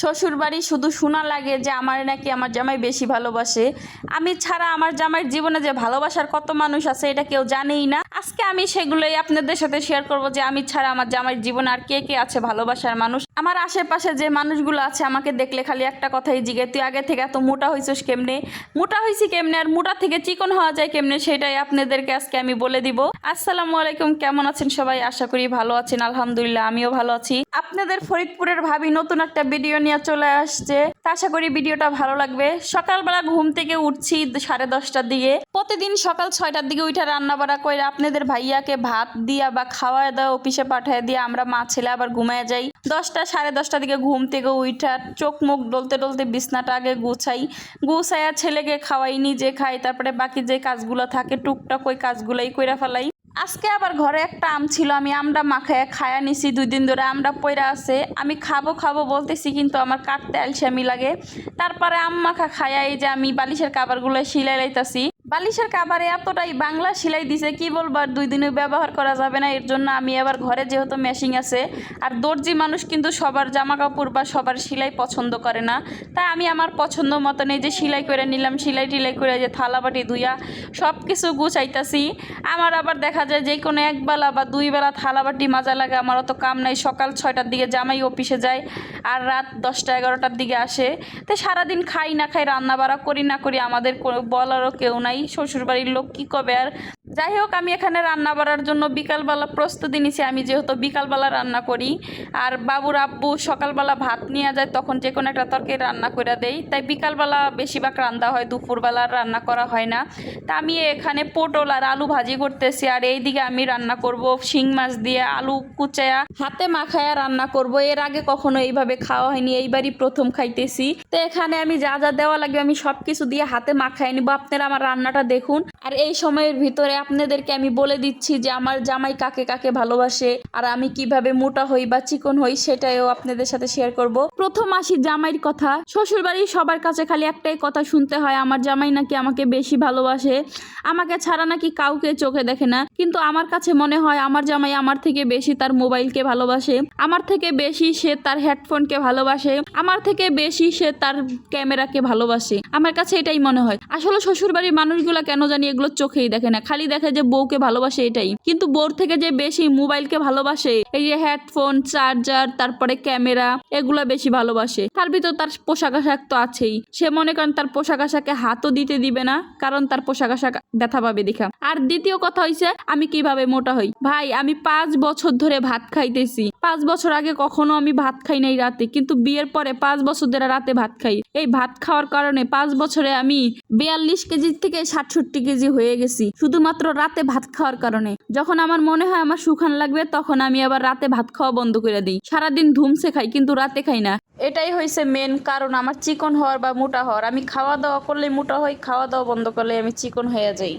শ্বশুর বাড়ি শুধু শোনা লাগে যে আমার নাকি আমার জামাই বেশি ভালোবাসে। আমি ছাড়া আমার জামাইয়ের জীবনে যে ভালোবাসার কত মানুষ আছে এটা কেউ জানেই না। আজকে আমি সেগুলোই আপনাদের সাথে শেয়ার করব যে আমি ছাড়া আমার জামাইয়ের জীবনে আর কে কে আছে ভালোবাসার মানুষ। আমার আশেপাশে যে মানুষগুলো আছে, আমাকে দেখলে খালি একটা কথাই জিগে, তুই আগে থেকে এত মোটা হয়েছিস কেমনে? মোটা হয়েছি কেমনে? আর মোটা থেকে চিকন হওয়া যায় কেমনে? সেটাই আপনাদেরকে আজকে আমি বলে দিব। আসসালামু আলাইকুম, কেমন আছেন সবাই? আশা করি ভালো আছেন, আলহামদুলিল্লাহ, আমিও ভালো আছি। আপনাদের ফরিদপুরের ভাবি নতুন একটা ভিডিও নিয়ে চলে আসছে। আশা করি ভিডিওটা ভালো লাগবে। সকালবেলা ঘুম থেকে উঠছি সাড়ে দশটার দিকে। প্রতিদিন সকাল ছয়টার দিকে উঠে রান্না বাড়া করে আপনাদের ভাইয়াকে ভাত দিয়া বা খাওয়া দাওয়া, অফিসে পাঠায় দিয়ে আমরা মা ছেলে আবার ঘুমায় যাই। দশটা, সাড়ে দশটার দিকে ঘুম থেকে উঠা চোখ মুখ ডলতে ডলতে বিছনাটা আগে গুছাই। গুছাইয়া ছেলেকে খাওয়াই, নিজে খাই, তারপরে বাকি যে কাজগুলো থাকে, টুকটাক ওই কাজগুলোই কইরা ফেলাই। আজকে আবার ঘরে একটা আম ছিল, আমি আমটা মাখায় খায়া নিছি, দুই দিন ধরে আমটা পয়রা আছে। আমি খাব খাব বলতেছি, কিন্তু আমার কাটতে আলসামি লাগে। তারপরে আম মাখা খায়া এই যে আমি বালিশের কাবারগুলো সিলাই লাইতাছি। বালিশের কাবারে এতটাই বাংলা সেলাই দিছে, কি বলব আর দুই দিনে ব্যবহার করা যাবে না, এর জন্য আমি আবার ঘরে যেহেতু মেশিং আছে, আর দর্জি মানুষ কিন্তু সবার জামা কাপড় বা সবার সেলাই পছন্দ করে না। তাই আমি আমার পছন্দ মতন এই যে সেলাই করে নিলাম, সেলাই টিলাই করে যে থালা বাটি ধুইয়া সব কিছু গুছাইতাছি। আমার আবার দেখা যায় যে কোনো একবেলা বা দুই বেলা থালা বাটি মাজা লাগে, আমার অত কাম নাই, সকাল ছয়টার দিকে জামাই অফিসে যায় আর রাত দশটা এগারোটার দিকে আসে। তো সারাদিন খাই না খাই রান্না বাড়া করি না করি আমাদের বলারও কেউ নাই শ্বশুরবাড়ির লোক কি কবে আর যাই হোক, আমি এখানে রান্না করার জন্য বিকালবেলা প্রস্তুতি নিছি। আমি যেহেতু বিকালবেলা রান্না করি, আর বাবুর আব্বু সকালবেলা ভাত নিয়ে যায়, তখন যে কোনো একটা তরকারি রান্না করে দেই। তাই বিকালবেলা বেশিরভাগ রান্না হয়, দুপুরবেলা রান্না করা হয় না। তা আমি এখানে পটল আর আলু ভাজি করতেছি, আর এইদিকে আমি রান্না করব শিং মাছ দিয়ে আলু কুচায়া। হাতে মাখায়া রান্না করব, এর আগে কখনো এইভাবে খাওয়া হয়নি, এইবারই প্রথম খাইতেছি। তো এখানে আমি যা যা দেওয়া লাগবে আমি সব কিছু দিয়ে হাতে মাখাই নিব। আপনারা আমার রান্নাটা দেখুন। আর এই সময়ের ভিতরে আপনাদেরকে আমি বলে দিচ্ছি যে আমার জামাই কাকে কাকে ভালোবাসে আর আমি কীভাবে মোটা হই বা চিকন হই সেটাইও আপনাদের সাথে শেয়ার করব। প্রথম আসি জামাইয়ের কথা। শ্বশুর বাড়ির সবার কাছে খালি একটাই কথা শুনতে হয়, আমার জামাই নাকি আমাকে বেশি ভালোবাসে। আমাকে ছাড়া নাকি কাউকে চোখে দেখে না। কিন্তু আমার কাছে মনে হয় আমার জামাই আমার থেকে বেশি তার মোবাইলকে ভালোবাসে। আমার থেকে বেশি সে তার হেডফোনকে ভালোবাসে। আমার থেকে বেশি সে তার ক্যামেরাকে ভালোবাসে। আমার কাছে এটাই মনে হয়। আসলে শ্বশুর বাড়ির মানুষগুলো কেন জানি এগুলো চোখেই দেখে না, খালি দেখে যে বউকে ভালোবাসে এটাই। কিন্তু বউর থেকে যে বেশি মোবাইলকে ভালোবাসে, এই যে হেডফোন, চার্জার, তারপরে ক্যামেরা, এগুলো বেশি ভালোবাসে। তার ভিতর তার পোশাক আশাক তো আছেই। সে মনে করেন তার পোশাক আশাকে হাতও দিতে দিবে না, কারণ তার পোশাক আশাক ব্যথা পাবে দেখা। আর দ্বিতীয় কথা হইছে, আমি কীভাবে মোটা হই? ভাই, আমি পাঁচ বছর ধরে ভাত খাইতেছি। পাঁচ বছর আগে কখনো আমি ভাত খাই নাই রাতে, কিন্তু বিয়ের পরে পাঁচ বছর ধরে রাতে ভাত খাই। এই ভাত খাওয়ার কারণে পাঁচ বছরে আমি বিয়াল্লিশ কেজি থেকে সাতষট্টি কেজি হয়ে গেছি, শুধুমাত্র রাতে ভাত খাওয়ার কারণে। যখন আমার মনে হয় আমার সুখান লাগবে, তখন আমি আবার রাতে ভাত খাওয়া বন্ধ করে দিই। সারাদিন ধুমসে খাই, কিন্তু রাতে খাই না। এটাই হয়েছে মেন কারণ, আমার চিকন হওয়ার বা মোটা হওয়ার। আমি খাওয়া দাওয়া করলে মোটা হই, খাওয়া দাওয়া বন্ধ করলে আমি চিকন হয়ে যাই।